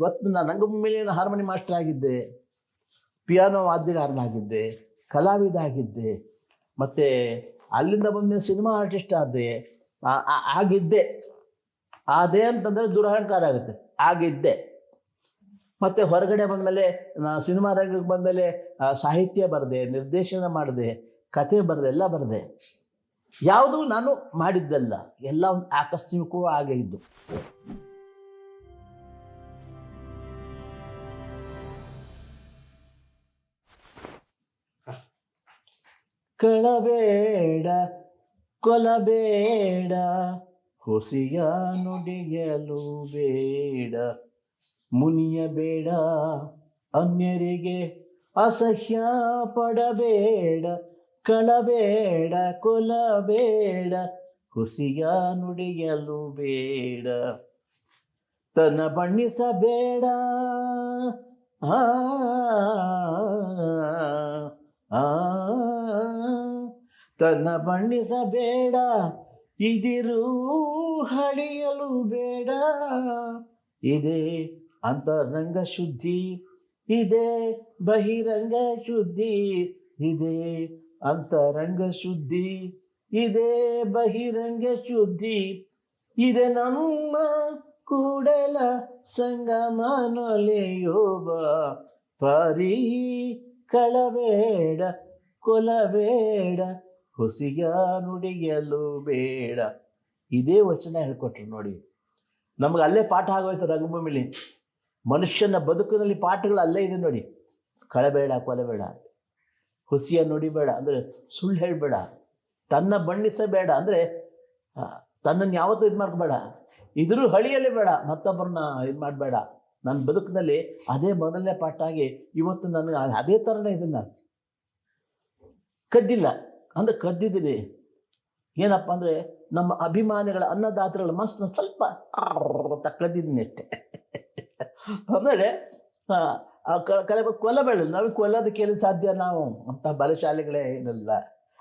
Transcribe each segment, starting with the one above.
ಇವತ್ತು ನಾನು ರಂಗಭೂಮಿಯಲ್ಲಿ ಹಾರ್ಮೋನಿ ಮಾಸ್ಟರ್ ಆಗಿದ್ದೆ, ಪಿಯಾನೋ ವಾದ್ಯಗಾರನಾಗಿದ್ದೆ ಕಲಾವಿದ ಆಗಿದ್ದೆ ಮತ್ತು ಅಲ್ಲಿಂದ ಬಂದ ಸಿನಿಮಾ ಆರ್ಟಿಸ್ಟ್ ಆದೆ, ಆ- ಆ- ಆಗಿದ್ದೆ. ಅದೇ ಅಂತಂದರೆ ದುರಹಂಕಾರ ಆಗುತ್ತೆ, ಆಗಿದ್ದೆ. ಮತ್ತು ಹೊರಗಡೆ ಬಂದಮೇಲೆ ಸಿನಿಮಾ ರಂಗಕ್ಕೆ ಬಂದಮೇಲೆ ಸಾಹಿತ್ಯ ಬರೆದೆ, ನಿರ್ದೇಶನ ಮಾಡಿದೆ ಕತೆ ಬರೆದೆ, ಎಲ್ಲ ಬರೆದೆ. ಯಾವುದೂ ನಾನು ಮಾಡಿದ್ದಲ್ಲ, ಎಲ್ಲ ಒಂದು ಆಕಸ್ಮಿಕವೂ ಆಗೇ ಇದ್ದು. ಕಳಬೇಡ ಕೊಲಬೇಡ ಹುಸಿಯ ನುಡಿಯಲು ಬೇಡ ಮುನಿಯಬೇಡ ಅನ್ಯರಿಗೆ ಅಸಹ್ಯ ಪಡಬೇಡ ಕಳಬೇಡ ಕೊಲಬೇಡ ಹುಸಿಯ ನುಡಿಯಲು ಬೇಡ. ತನ್ನ ಬಣ್ಣಿಸಬೇಡ ಆ ಆ, ತನ್ನ ಬಣ್ಣಿಸಬೇಡ, ಇದಿರು ಹಳಿಯಲು ಬೇಡ. ಇದೆ ಅಂತರಂಗ ಶುದ್ಧಿ, ಇದೆ ಬಹಿರಂಗ ಶುದ್ಧಿ, ಇದೆ ಅಂತರಂಗ ಶುದ್ಧಿ, ಇದೆ ಬಹಿರಂಗ ಶುದ್ಧಿ. ಇದೆ ನಮ್ಮ ಕೂಡಲ ಸಂಗಮನೊಲೆಯೋಬ ಪರಿ ಕಳಬೇಡ ಕೊಲಬೇಡ. ಹುಸಿಯ ನುಡಿಯಲು ಬೇಡ. ಇದೇ ವಚನ ಹೇಳ್ಕೊಟ್ರು ನೋಡಿ. ನಮಗೆ ಅಲ್ಲೇ ಪಾಠ ಆಗೋಯ್ತು ರಂಗಭೂಮಿಲಿ ಮನುಷ್ಯನ ಬದುಕಿನಲ್ಲಿ ಪಾಠಗಳು ಅಲ್ಲೇ ಇದೆ ನೋಡಿ. ಕಳಬೇಡ, ಕೊಲಬೇಡ. ಹುಸಿಯ ನುಡಿಬೇಡ. ಅಂದರೆ ಸುಳ್ಳು ಹೇಳಬೇಡ. ತನ್ನ ಬಣ್ಣಿಸಬೇಡ. ಅಂದರೆ ತನ್ನನ್ನು ಯಾವತ್ತೂ ಇದು ಮಾಡ್ಕೋಬೇಡ. ಇದ್ರೂ ಹಳಿಯಲ್ಲೇ ಬೇಡ. ಮತ್ತೊಬ್ಬರನ್ನ ಇದು ಮಾಡಬೇಡ. ನನ್ನ ಬದುಕಿನಲ್ಲಿ ಅದೇ ಮೊದಲನೇ ಪಾಠ ಆಗಿ ಇವತ್ತು ನನಗೆ ಅದೇ ಥರನೇ ಇದನ್ನ. ನಾನು ಕದ್ದಿಲ್ಲ. ಅಂದರೆ ಕದ್ದಿದ್ದೀನಿ ಏನಪ್ಪ ಅಂದರೆ ನಮ್ಮ ಅಭಿಮಾನಿಗಳ ಅನ್ನದಾತಗಳ ಮನಸ್ಸನ್ನ ಸ್ವಲ್ಪ ಕದ್ದಿದ್ದೀನಿ ಅಷ್ಟೆ ಆಮೇಲೆ ಆ, ಕಲೆ ಕೊಲ್ಲಬೇಡ ನಾವು ಕೊಲ್ಲದ ಎಲ್ಲಿ ಸಾಧ್ಯ ನಾವು ಅಂತ ಬಲಶಾಲಿಗಳೇ ಏನಿಲ್ಲ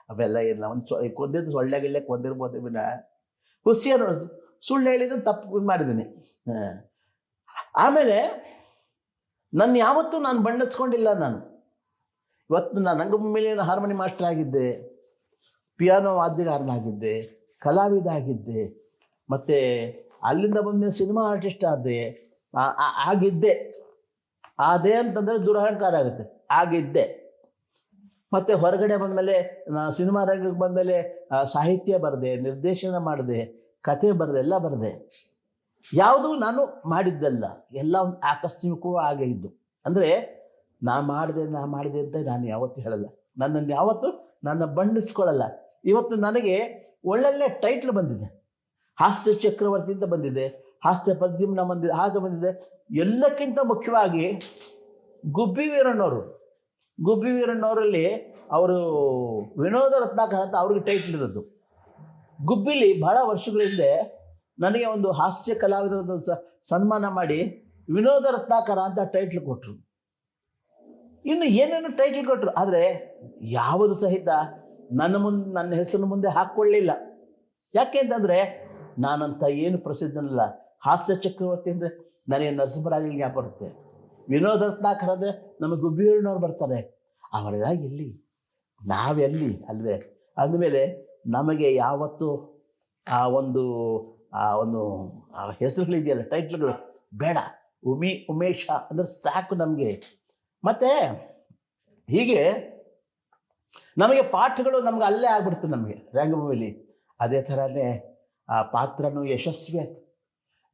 ಅವೆಲ್ಲ ಏನಿಲ್ಲ ಒಂದು ಸೊ ಕೊಂದಿದ್ದು ಸೊಳ್ಳೆ ಗಿಳ್ಳೆ ಕೊಂದಿರ್ಬೋದು ಹುಸಿಯ ನೋಡೋದು ಸುಳ್ಳು ಹೇಳಿದ್ದು ತಪ್ಪು ಮಾಡಿದ್ದೀನಿ ಆಮೇಲೆ ನನ್ನ ಯಾವತ್ತೂ ನಾನು ಬಣ್ಣಿಸ್ಕೊಂಡಿಲ್ಲ ನಾನು ಇವತ್ತು ನಾನು ರಂಗಭೂಮಿಯಲ್ಲಿ ಹಾರ್ಮೋನಿ ಮಾಸ್ಟರ್ ಆಗಿದ್ದೆ ಪಿಯಾನೋ ವಾದ್ಯಗಾರನಾಗಿದ್ದೆ ಕಲಾವಿದ ಆಗಿದ್ದೆ ಮತ್ತು ಅಲ್ಲಿಂದ ಬಂದ ಸಿನಿಮಾ ಆರ್ಟಿಸ್ಟ್ ಆದೆ ಆ- ಆ- ಆಗಿದ್ದೆ. ಆದೆ ಅಂತಂದರೆ ದುರಹಂಕಾರ ಆಗುತ್ತೆ. ಆಗಿದ್ದೆ. ಮತ್ತು ಹೊರಗಡೆ ಬಂದಮೇಲೆ ಸಿನಿಮಾ ರಂಗಕ್ಕೆ ಬಂದಮೇಲೆ ಸಾಹಿತ್ಯ ಬರೆದೆ, ನಿರ್ದೇಶನ ಮಾಡಿದೆ ಕತೆ ಬರೆದೆ, ಎಲ್ಲ ಬರೆದೆ. ಯಾವುದೂ ನಾನು ಮಾಡಿದ್ದಲ್ಲ. ಎಲ್ಲ ಒಂದು ಆಕಸ್ಮಿಕವೂ ಆಗೇ ಇದ್ದು. ಅಂದರೆ, ನಾ ಮಾಡಿದೆ ನಾ ಮಾಡಿದೆ ಅಂತ ನಾನು ಯಾವತ್ತೂ ಹೇಳಲ್ಲ. ನನ್ನನ್ನು ಯಾವತ್ತೂ ನನ್ನ ಬಣ್ಣಿಸ್ಕೊಳ್ಳಲ್ಲ. ಇವತ್ತು ನನಗೆ ಒಳ್ಳೊಳ್ಳೆ ಟೈಟ್ಲ್ ಬಂದಿದೆ. ಹಾಸ್ಯ ಚಕ್ರವರ್ತಿ ಅಂತ ಬಂದಿದೆ, ಹಾಸ್ಯ ಪದ್ಯಮ್ನ ಬಂದಿದೆ ಹಾಸ್ಯ ಬಂದಿದೆ. ಎಲ್ಲಕ್ಕಿಂತ ಮುಖ್ಯವಾಗಿ ಗುಬ್ಬಿ ವೀರಣ್ಣವರು. ಗುಬ್ಬಿ ವೀರಣ್ಣವರಲ್ಲಿ ಅವರು ವಿನೋದ ರತ್ನಾಕರ್ ಅಂತ ಅವ್ರಿಗೆ ಟೈಟ್ಲ್ ಇರೋದು. ಗುಬ್ಬಿಲಿ ಬಹಳ ವರ್ಷಗಳ ಹಿಂದೆ ನನಗೆ ಒಂದು ಹಾಸ್ಯ ಕಲಾವಿದರ ಸನ್ಮಾನ ಮಾಡಿ ವಿನೋದ ರತ್ನಾಕರ ಅಂತ ಟೈಟ್ಲ್ ಕೊಟ್ಟರು ಇನ್ನು ಏನೇನು ಟೈಟ್ಲ್ ಕೊಟ್ಟರು ಆದರೆ ಯಾವುದು ಸಹಿತ ನನ್ನ ಮುಂದೆ, ನನ್ನ ಹೆಸರು ಮುಂದೆ ಹಾಕ್ಕೊಳ್ಳಿಲ್ಲ. ಯಾಕೆ ಅಂತಂದರೆ ನಾನಂತ ಏನು ಪ್ರಸಿದ್ಧನಲ್ಲ. ಹಾಸ್ಯ ಚಕ್ರವರ್ತಿ ಅಂದರೆ ನನಗೆ ನರಸಿಂಹರಾಜಲ್ಲಿ ಜ್ಞಾಪ ಬರುತ್ತೆ. ವಿನೋದ ರತ್ನಾಕರ್ ಅಂದರೆ ನಮಗೆ ಗುಬ್ಬಿಯವ್ರನ್ನವ್ರು ಬರ್ತಾರೆ. ಅವರೆಲ್ಲ ಎಲ್ಲಿ? ನಾವೆಲ್ಲಿ ಅಲ್ವೇ? ಅಂದಮೇಲೆ ನಮಗೆ ಯಾವತ್ತು ಆ ಒಂದು ಆ ಒಂದು ಹೆಸರುಗಳಿದೆಯಲ್ಲ ಟೈಟ್ಲ್ಗಳು ಬೇಡ. ಉಮಿ, ಉಮೇಶ ಅಂದರೆ ಸಾಕು ನಮಗೆ. ಮತ್ತು ಹೀಗೆ ನಮಗೆ ಪಾಠಗಳು ನಮ್ಗೆ ಅಲ್ಲೇ ಆಗ್ಬಿಡ್ತು ನಮಗೆ. ರಂಗಭೂಮಿಲಿ ಅದೇ ಥರನೇ, ಆ ಪಾತ್ರನೂ ಯಶಸ್ವಿ ಆಯ್ತು.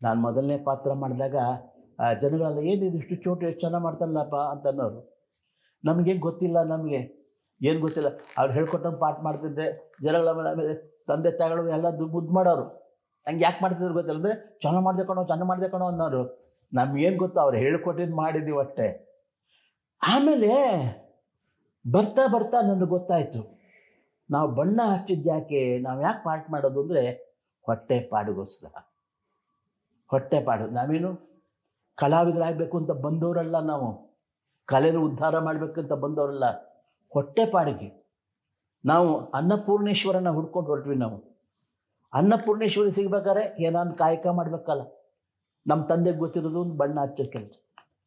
ನಾನು ಮೊದಲನೇ ಪಾತ್ರ ಮಾಡಿದಾಗ, ಆ ಜನಗಳೆಲ್ಲ ಏನಿದು ಇಷ್ಟು ಚೋಟು, ಎಷ್ಟು ಚೆನ್ನಾಗಿ ಮಾಡ್ತಾರಲ್ಲಪ್ಪ? ಅಂತ ಅನ್ನೋರು ನಮಗೇನು ಗೊತ್ತಿಲ್ಲ ನಮಗೆ. ಏನು ಗೊತ್ತಿಲ್ಲ. ಅವ್ರು ಹೇಳ್ಕೊಟ್ಟಂಗೆ ಪಾಠ ಮಾಡ್ತಿದ್ದೆ. ಜನಗಳ ಆಮೇಲೆ ತಂದೆ, ತಾಯಿಗಳು ಎಲ್ಲ ಮುದ್ದು ಮಾಡೋರು. ಹಂಗೆ ಯಾಕೆ ಮಾಡ್ತಿದ್ರು ಗೊತ್ತಿಲ್ಲ. ಅಂದರೆ ಚೆನ್ನಾಗಿ ಮಾಡಿದೆ ಕಣೋ, ಚೆನ್ನಾಗಿ ಮಾಡಿದೆ ಕಣೋ ಅನ್ನೋರು. ನಮ್ಗೇನು ಗೊತ್ತು, ಅವ್ರು ಹೇಳ್ಕೊಟ್ಟಿದ್ದು ಮಾಡಿದ್ದೀವಿ ಅಷ್ಟೇ. ಆಮೇಲೆ ಬರ್ತಾ ಬರ್ತಾ ನನಗೆ ಗೊತ್ತಾಯಿತು. ನಾವು ಬಣ್ಣ ಹಚ್ಚಿದ್ಯಾಕೆ ನಾವು ಯಾಕೆ ಪಾಠ ಮಾಡೋದು ಅಂದರೆ ಹೊಟ್ಟೆ ಪಾಡುಗೋಸ್ಕರ. ಹೊಟ್ಟೆ ಪಾಡು. ನಾವೇನು ಕಲಾವಿದರಾಗಬೇಕು ಅಂತ ಬಂದವರಲ್ಲ ನಾವು. ಕಲೆನ ಉದ್ಧಾರ ಮಾಡಬೇಕಂತ ಬಂದವರಲ್ಲ. ಹೊಟ್ಟೆ ಪಾಡಿಗೆ. ನಾವು ಅನ್ನಪೂರ್ಣೇಶ್ವರನ ಹುಡ್ಕೊಂಡು ಹೊರಟ್ವಿ ನಾವು. ಅನ್ನಪೂರ್ಣೇಶ್ವರಿ ಸಿಗ್ಬೇಕಾದ್ರೆ ಏನಾದ್ರು ಕಾಯಕ ಮಾಡಬೇಕಲ್ಲ. ನಮ್ಮ ತಂದೆಗೆ ಗೊತ್ತಿರೋದು ಒಂದು ಬಣ್ಣ ಹಚ್ಚೋ ಕೆಲಸ.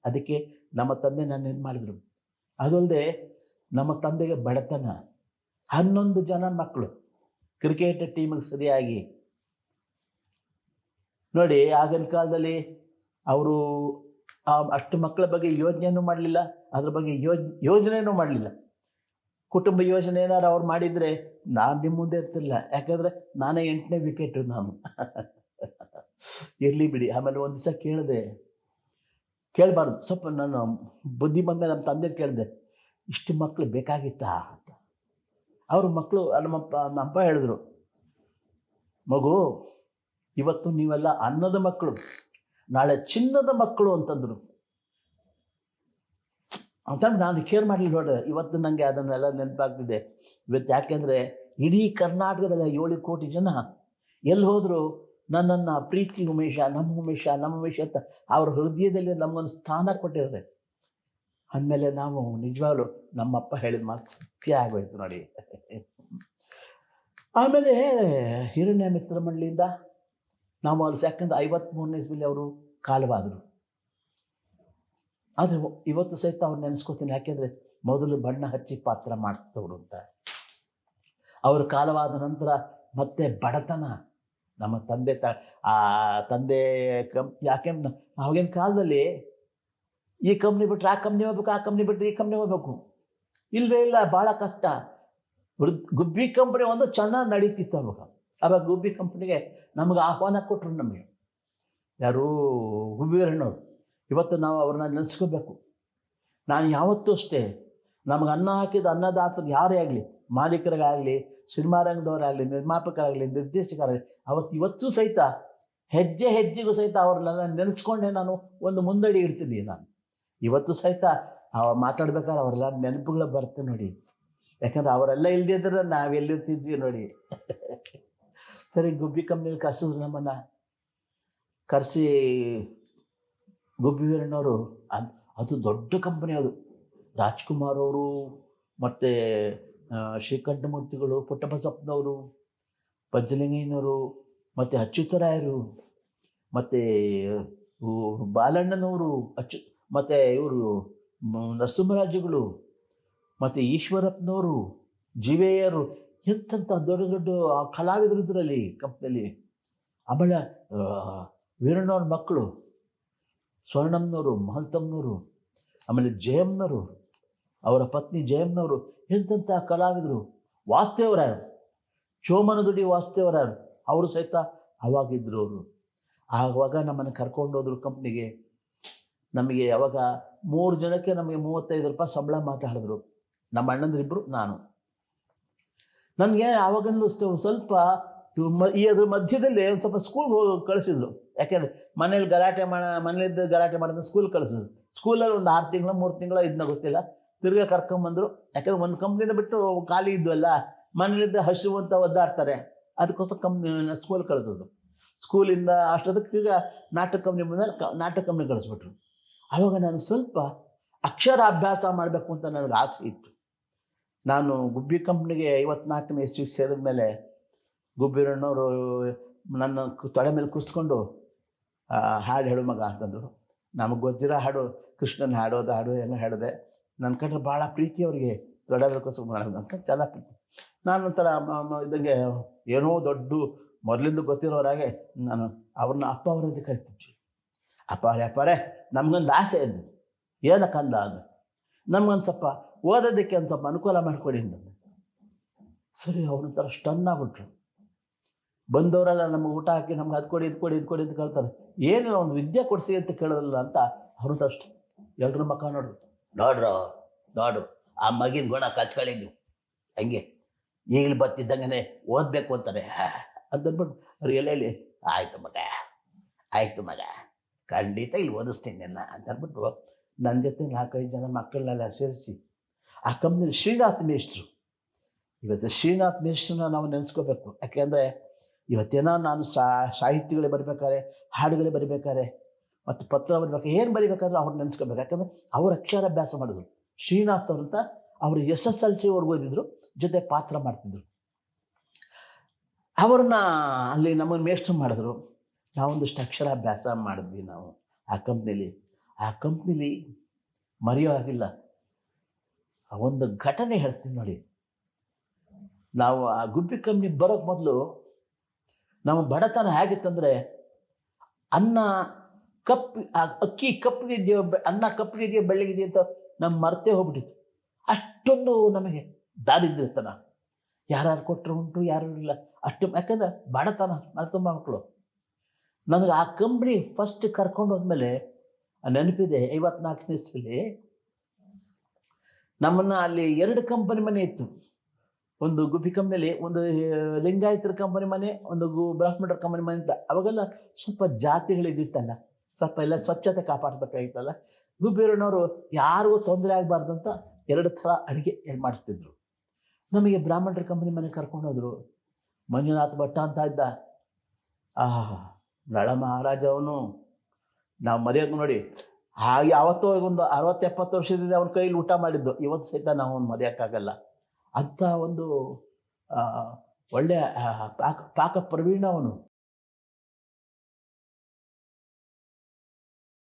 ಅದಕ್ಕೆ ನಮ್ಮ ತಂದೆ ನಾನು ಏನು ಮಾಡಿದ್ರು? ಅದಲ್ಲದೆ ನಮ್ಮ ತಂದೆಗೆ ಬಡತನ. ಹನ್ನೊಂದು ಜನ ಮಕ್ಕಳು ಕ್ರಿಕೆಟ್ ಟೀಮಿಗೆ ಸರಿಯಾಗಿ. ನೋಡಿ, ಆಗಿನ ಕಾಲದಲ್ಲಿ ಅವರು ಅಷ್ಟು ಮಕ್ಕಳ ಬಗ್ಗೆ ಯೋಜನೆಯೂ ಮಾಡಲಿಲ್ಲ, ಅದ್ರ ಬಗ್ಗೆ ಯೋಜ್ ಯೋಜನೆಯೂ ಮಾಡಲಿಲ್ಲ. ಕುಟುಂಬ ಯೋಜನೆ ಏನಾರು ಅವ್ರು ಮಾಡಿದರೆ ನಾನು ನಿಮ್ಮ ಮುಂದೆ ಇರ್ತಿಲ್ಲ ಯಾಕಂದರೆ ನಾನೇ ಎಂಟನೇ ವಿಕೆಟು ನಾನು. ಇರಲಿ ಬಿಡಿ. ಆಮೇಲೆ ಒಂದು ದಿವಸ ಕೇಳಿದೆ. ಕೇಳಬಾರ್ದು. ಸ್ವಲ್ಪ ನಾನು ಬುದ್ಧಿ ಬಂದ ನಮ್ಮ ತಂದೆ ಕೇಳಿದೆ. ಇಷ್ಟು ಮಕ್ಕಳು ಬೇಕಾಗಿತ್ತಾ ಅಂತ. ಅವ್ರ ಮಕ್ಕಳು ನಮ್ಮಪ್ಪ ನಮ್ಮಪ್ಪ ಹೇಳಿದ್ರು, ಮಗು, ಇವತ್ತು ನೀವೆಲ್ಲ ಅನ್ನದ ಮಕ್ಕಳು ನಾಳೆ ಚಿನ್ನದ ಮಕ್ಕಳು ಅಂತಂದರು. ಅಂತ ನಾನು ಕೇರ್ ಮಾಡಲಿ ನೋಡಿದೆ ಇವತ್ತು ನನಗೆ ಅದನ್ನೆಲ್ಲ ನೆನಪಾಗ್ತಿದೆ. ಇವತ್ತು ಯಾಕೆಂದರೆ ಇಡೀ ಕರ್ನಾಟಕದಲ್ಲಿ ಏಳು ಕೋಟಿ ಜನ. ಎಲ್ಲಿ ಹೋದರೂ ನನ್ನನ್ನು ಪ್ರೀತಿ ಉಮೇಶ, ನಮ್ಮ ಉಮೇಶ ನಮ್ಮ ಉಮೇಶ ಅಂತ ಅವ್ರ ಹೃದಯದಲ್ಲಿ ನಮಗೊಂದು ಸ್ಥಾನ ಕೊಟ್ಟಿದ್ದಾರೆ. ಅಂದಮೇಲೆ ನಾವು ನಿಜವಾಗ್ಲೂ ನಮ್ಮಪ್ಪ ಹೇಳಿದ ಮಾತು ಸತ್ಯ ಆಗೋಯ್ತು ನೋಡಿ. ಆಮೇಲೆ ಹಿರಣ್ಯ ಮಿತ್ರ ಮಂಡಳಿಯಿಂದ ನಾವು ಅಲ್ಲಿ ಯಾಕಂದ್ರೆ ಐವತ್ತ್ಮೂರನೇ ಇಸ್ವಿಲಿ ಅವರು ಕಾಲವಾದರು. ಆದರೆ ಇವತ್ತು ಸಹಿತ ಅವ್ರು ನೆನೆಸ್ಕೋತೀನಿ, ಯಾಕೆಂದರೆ ಮೊದಲು ಬಣ್ಣ ಹಚ್ಚಿ ಪಾತ್ರ ಮಾಡಿಸ್ತವ್ರು ಅಂತ. ಅವರು ಕಾಲವಾದ ನಂತರ ಮತ್ತೆ ಬಡತನ ನಮ್ಮ ತಂದೆ ತ ಆ ತಂದೆ ಕಂ ಯಾಕೆ ಅವಾಗಿನ ಕಾಲದಲ್ಲಿ ಈ ಕಂಪ್ನಿ ಬಿಟ್ಟರೆ ಆ ಕಂಪ್ನಿ ಹೋಗ್ಬೇಕು, ಆ ಕಂಪ್ನಿ ಬಿಟ್ಟರೆ ಈ ಕಂಪ್ನಿ ಹೋಗ್ಬೇಕು. ಇಲ್ಲವೇ ಇಲ್ಲ ಭಾಳ ಕಷ್ಟ. ಗುಬ್ಬಿ ಕಂಪ್ನಿ ಒಂದು ಚೆನ್ನಾಗಿ ನಡೀತಿತ್ತು ಅವಾಗ. ಆವಾಗ ಗುಬ್ಬಿ ಕಂಪ್ನಿಗೆ ನಮಗೆ ಆಹ್ವಾನ ಕೊಟ್ಟರು ನಮಗೆ. ಯಾರು ಗುಬ್ಬಿ ವೀರಣ್ಣವ್ರು ಇವತ್ತು ನಾವು ಅವ್ರನ್ನ ನೆನೆಸ್ಕೋಬೇಕು. ನಾನು ಯಾವತ್ತೂ ಅಷ್ಟೇ, ನಮಗೆ ಅನ್ನ ಹಾಕಿದ ಅನ್ನದಾತರು ಯಾರೇ ಆಗಲಿ, ಮಾಲೀಕರಿಗಾಗಲಿ, ಸಿನಿಮಾ ರಂಗದವರಾಗಲಿ, ನಿರ್ಮಾಪಕರಾಗಲಿ, ನಿರ್ದೇಶಕರಾಗಲಿ, ಅವತ್ತು ಇವತ್ತೂ ಸಹಿತ ಹೆಜ್ಜೆ ಹೆಜ್ಜೆಗೂ ಸಹಿತ ಅವ್ರನ್ನೆಲ್ಲ ನೆನೆಸ್ಕೊಂಡೆ ನಾನು, ಒಂದು ಮುಂದಡಿ ಇಡ್ತಿದ್ದೀನಿ ನಾನು. ಇವತ್ತು ಸಹಿತ ಅವ ಮಾತಾಡ್ಬೇಕಾದ್ರೆ ಅವರೆಲ್ಲ ನೆನಪುಗಳು ಬರುತ್ತೆ ನೋಡಿ. ಯಾಕಂದ್ರೆ ಅವರೆಲ್ಲ ಇಲ್ದಿದ್ರೆ ನಾವೆಲ್ಲಿರ್ತಿದ್ವಿ ನೋಡಿ. ಸರಿ, ಗುಬ್ಬಿ ಕಂಪ್ನಿಲಿ ಕರೆಸಿದ್ರು ನಮ್ಮನ್ನು. ಕರೆಸಿ ಗುಬ್ಬಿ ವೀರಣ್ಣವರು, ಅದು ಅದು ದೊಡ್ಡ ಕಂಪನಿ ಅದು. ರಾಜ್ಕುಮಾರ್ ಅವರು, ಮತ್ತು ಶ್ರೀಕಂಠಮೂರ್ತಿಗಳು, ಪುಟ್ಟಬಸಪ್ಪನವರು ಪಜ್ಜಲಿಂಗಯ್ಯನವರು ಮತ್ತು ಅಚ್ಯುತರಾಯರು, ಮತ್ತು ಬಾಲಣ್ಣನವರು, ಅಚ್ಚು ಮತ್ತು ಇವರು ನರಸಿಂಹರಾಜುಗಳು, ಮತ್ತು ಈಶ್ವರಪ್ಪನವರು, ಜಿವೆಯರು ಎಂತಂತ ದೊಡ್ಡ ದೊಡ್ಡ ಕಲಾವಿದರು ಇದರಲ್ಲಿ ಕಂಪ್ನಿಯಲ್ಲಿ. ಆಮೇಲೆ ವೀರಣ್ಣವ್ರ ಮಕ್ಕಳು, ಸ್ವರ್ಣಮ್ಮನವರು ಮಹಲ್ತಮ್ಮನವರು ಆಮೇಲೆ ಜಯಮ್ಮನವರು, ಅವರ ಪತ್ನಿ ಜಯಮ್ಮನವರು, ಎಂತೆಂಥ ಕಲಾವಿದರು. ವಾಸ್ತೇವರಾಯರು ಚೋಮನದುಡಿ ವಾಸ್ತೇವರಾಯರು ಅವರು ಸಹಿತ ಅವಾಗಿದ್ದರು ಅವರು. ಆವಾಗ ನಮ್ಮನ್ನು ಕರ್ಕೊಂಡೋದ್ರು ಕಂಪ್ನಿಗೆ. ನಮಗೆ ಯಾವಾಗ ಮೂರು ಜನಕ್ಕೆ ನಮಗೆ ಮೂವತ್ತೈದು ರೂಪಾಯಿ ಸಂಬಳ ಮಾತಾಡಿದ್ರು. ನಮ್ಮ ಅಣ್ಣಂದ್ರಿಬ್ಬರು ನಾನು. ನನಗೆ ಒಂದ್ ಸ್ವಲ್ಪ ಈ ಅದ್ರ ಮಧ್ಯದಲ್ಲಿ ಒಂದು ಸ್ವಲ್ಪ ಸ್ಕೂಲ್ ಕಳಿಸಿದ್ರು. ಯಾಕೆಂದ್ರೆ ಮನೇಲಿ ಗಲಾಟೆ ಮಾಡ, ಮನೇಲಿದ್ದ ಗಲಾಟೆ ಮಾಡಿದ್ರೆ ಸ್ಕೂಲ್ ಕಳಿಸಿದ್ರು. ಸ್ಕೂಲಲ್ಲಿ ಒಂದು ಆರು ತಿಂಗಳ, ಮೂರು ತಿಂಗಳ ಇದನ್ನ ಗೊತ್ತಿಲ್ಲ. ತಿರ್ಗಾ ಕರ್ಕೊಂಬಂದರು ಯಾಕಂದ್ರೆ ಒಂದು ಕಂಪ್ನಿಯಿಂದ ಬಿಟ್ಟು ಖಾಲಿ ಇದ್ವಲ್ಲ, ಮನೇಲಿದ್ದ ಹಸು ಅಂತ ಒದ್ದಾಡ್ತಾರೆ. ಅದಕ್ಕೋಸ್ಕರ ಕಂಪ್ನಿ ಸ್ಕೂಲ್ ಕಳಿಸಿದ್ರು. ಸ್ಕೂಲಿಂದ ಅಷ್ಟೊತ್ತಿಗೆ ತಿರ್ಗಾ ನಾಟಕ ಕಂಪ್ನಿ ಬಂದಾಗ ನಾಟಕ ಕಂಪ್ನಿ ಕಳಿಸ್ಬಿಟ್ರು. ಆವಾಗ ನಾನು ಸ್ವಲ್ಪ ಅಕ್ಷರಾಭ್ಯಾಸ ಮಾಡಬೇಕು ಅಂತ ನನಗೆ ಆಸೆ ಇತ್ತು. ನಾನು ಗುಬ್ಬಿ ಕಂಪ್ನಿಗೆ ಐವತ್ನಾಲ್ಕನೇ ಇಸ್ವಿಗೆ ಸೇರಿದ ಮೇಲೆ ಗುಬ್ಬಿರಣ್ಣವರು ನನ್ನ ತೊಡೆ ಮೇಲೆ ಕೂರಿಸ್ಕೊಂಡು ಹಾಡು ಹೇಳು ಮಗ ಅಂತಂದರು. ನಮಗೆ ಗೊತ್ತಿರೋ ಹಾಡು, ಕೃಷ್ಣನ ಹಾಡೋದು, ಹಾಡು ಏನೋ ಹೇಳಿದೆ ನನ್ನ ಕಂಡ್ರೆ ಭಾಳ ಪ್ರೀತಿ ಅವರಿಗೆ. ತೊಡೆ ಮೇಲೆ ಕೂರಿಸ್ಕೊಂಡು ಕಂಡು ಚೆನ್ನಾಗಿ ಪ್ರೀತಿ. ನಾನು ಒಂಥರ ಇದಂಗೆ ಏನೋ ದೊಡ್ಡ, ಮೊದಲಿಂದ ಗೊತ್ತಿರೋರಾಗೆ ನಾನು ಅವ್ರನ್ನ ಅಪ್ಪ ಅವರಂತ ಕರಿತಿದ್ವಿ. ಅಪ್ಪ ಅವರೇ ಅಪ್ಪರೇ ನಮ್ಗೊಂದು ಆಸೆ ಇದೆ ಏನಕ್ಕಂದ ಅಂದ ನಮ್ಗೊಂದು ಸ್ವಲ್ಪ ಓದೋದಕ್ಕೆ ಒಂದು ಸ್ವಲ್ಪ ಅನುಕೂಲ ಮಾಡಿಕೊಡಿ ಅಂದ. ಸರಿ ಅವ್ರೊಂಥರ ಸ್ಟನ್ ಆಗ್ಬಿಟ್ರು. ಬಂದವರೆಲ್ಲ ನಮ್ಗೆ ಊಟ ಹಾಕಿ ನಮ್ಗೆ ಅದು ಕೊಡಿ, ಇದು ಕೊಡಿ ಇದು ಕೊಡಿ ಅಂತ ಕೇಳ್ತಾರೆ. ಏನಿಲ್ಲ, ಒಂದು ವಿದ್ಯೆ ಕೊಡಿಸಿ ಅಂತ ಕೇಳೋದಿಲ್ಲ ಅಂತ ಅವ್ರ ಅಷ್ಟು. ಎಲ್ರ ಮಕ್ಕ ನೋಡ್ರು. ನೋಡ್ರು ನೋಡು ಆ ಮಗಿನ ಗುಣ ಕಚ್ಕೊಳ್ಳಿ ನೀವು. ಹಂಗೆ. ಈಗಲೂ ಬತ್ತಿದ್ದಂಗೆ ಓದಬೇಕು ಅಂತಾರೆ. ಅಂತಂದ್ಬಿಟ್ಟು ಅವ್ರು ಹೇಳಿ ಆಯಿತು ಮಗ ಆಯಿತು ಮಗ. ಖಂಡಿತ ಇಲ್ಲಿ ಓದಿಸ್ತೀನಿ ನಿನ್ನ ಅಂತ ಅಂದ್ಬಿಟ್ಟು ನನ್ನ ಜೊತೆ ನಾಲ್ಕೈದು ಜನ ಮಕ್ಕಳನ್ನೆಲ್ಲ ಸೇರಿಸಿ ಆ ಕಂಪ್ನಿಯಲ್ಲಿ ಶ್ರೀನಾಥ್ ಮೇಷ್ಟ್ರು. ಇವತ್ತು ಶ್ರೀನಾಥ್ ಮೇಷ್ಟ್ರನ್ನ ನಾವು ನೆನೆಸ್ಕೋಬೇಕು. ಯಾಕೆಂದರೆ ಇವತ್ತೇನೋ ನಾನು ಸಾ, ಸಾಹಿತ್ಯಗಳೇ ಬರಬೇಕಾದ್ರೆ, ಹಾಡುಗಳೇ ಬರಿಬೇಕಾದ್ರೆ ಮತ್ತು ಪತ್ರ ಬರಿಬೇಕು ಏನು ಬರಿಬೇಕಾದ್ರೂ ಅವ್ರು ನೆನೆಸ್ಕೋಬೇಕು. ಯಾಕಂದರೆ ಅವ್ರು ಅಕ್ಷರಾಭ್ಯಾಸ ಮಾಡಿದ್ರು. ಶ್ರೀನಾಥ್ ಅವ್ರಂತ ಅವರು ಎಸ್ ಎಸ್ ಎಲ್ ಸಿವರೆಗೂ ಓದಿದ್ರು, ಜೊತೆ ಪಾತ್ರ ಮಾಡ್ತಿದ್ರು. ಅವ್ರನ್ನ ಅಲ್ಲಿ ನಮ್ಮನ್ನು ಮೇಷ್ಟ್ರು ಮಾಡಿದ್ರು. ನಾವೊಂದಿಷ್ಟು ಅಕ್ಷರಾಭ್ಯಾಸ ಮಾಡಿದ್ವಿ ನಾವು ಆ ಕಂಪ್ನಿಲಿ ಆ ಕಂಪ್ನಿಲಿ ಮರೆಯೋ ಆಗಿಲ್ಲ ಆ ಒಂದು ಘಟನೆ ಹೇಳ್ತೀನಿ ನೋಡಿ. ನಾವು ಆ ಗುಬ್ಬಿ ಕಂಪ್ನಿ ಬರೋಕ್ಕೆ ಮೊದಲು ನಮ್ಮ ಬಡತನ ಹೇಗಿತ್ತಂದರೆ ಅನ್ನ ಕಪ್ಪು ಆ ಅಕ್ಕಿ ಕಪ್ಪಗಿದೆಯೋ ಅನ್ನ ಕಪ್ಪಗಿದೆಯೋ ಬೆಳ್ಳಗಿದೆಯೋ ಅಂತ ನಮ್ಮ ಮರ್ತೆ ಹೋಗ್ಬಿಟ್ಟಿತ್ತು. ಅಷ್ಟೊಂದು ನಮಗೆ ದಾರಿದ್ರ್ಯತನ. ಯಾರು ಕೊಟ್ಟರು ಉಂಟು, ಯಾರು ಇಲ್ಲ ಅಷ್ಟು, ಯಾಕಂದ್ರೆ ಬಡತನ ತುಂಬ ಮಕ್ಕಳು. ನನಗೆ ಆ ಕಂಪ್ನಿ ಫಸ್ಟ್ ಕರ್ಕೊಂಡು ಹೋದ್ಮೇಲೆ ನೆನಪಿದೆ, ಐವತ್ನಾಲ್ಕನೇ ಇಸ್ವಿಲಿ ನಮ್ಮನ್ನು ಅಲ್ಲಿ ಎರಡು ಕಂಪನಿ ಮನೆ ಇತ್ತು. ಒಂದು ಗುಬ್ಬಿ ಕಂಪ್ನಿಲಿ ಒಂದು ಲಿಂಗಾಯತರ ಕಂಪನಿ ಮನೆ, ಒಂದು ಗು, ಬ್ರಾಹ್ಮಣರ ಕಂಪನಿ ಮನೆ ಅಂತ. ಅವಾಗೆಲ್ಲ ಸ್ವಲ್ಪ ಜಾತಿಗಳಿದ್ದಿತ್ತಲ್ಲ, ಸ್ವಲ್ಪ ಎಲ್ಲ ಸ್ವಚ್ಛತೆ ಕಾಪಾಡಬೇಕಾಗಿತ್ತಲ್ಲ. ಗುಬ್ಬಿರಣ್ಣವರು ಯಾರಿಗೂ ತೊಂದರೆ ಆಗಬಾರ್ದು ಅಂತ ಎರಡು ಥರ ಅಡುಗೆ ಮಾಡಿಸ್ತಿದ್ರು. ನಮಗೆ ಬ್ರಾಹ್ಮಣರ ಕಂಪನಿ ಮನೆ ಕರ್ಕೊಂಡು ಹೋದ್ರು. ಮಂಜುನಾಥ್ ಭಟ್ಟ ಅಂತ ಇದ್ದ. ಆಹಾ ನಳ ಮಹಾರಾಜ ಅವನು ನಾವು ಮರೆಯೋಕೆ ನೋಡಿ, ಹಾಗೆ ಯಾವತ್ತೋ ಒಂದು ಅರವತ್ತು ಎಪ್ಪತ್ತು ವರ್ಷದಿಂದ ಅವನ ಕೈಲಿ ಊಟ ಮಾಡಿದ್ದು, ಇವತ್ತು ಸಹಿತ ನಾವು ಅವ್ನು ಮರೆಯೋಕ್ಕಾಗಲ್ಲ. ಅಂಥ ಒಂದು ಒಳ್ಳೆಯ ಪಾಕ ಪಾಕ ಪ್ರವೀಣ ಅವನು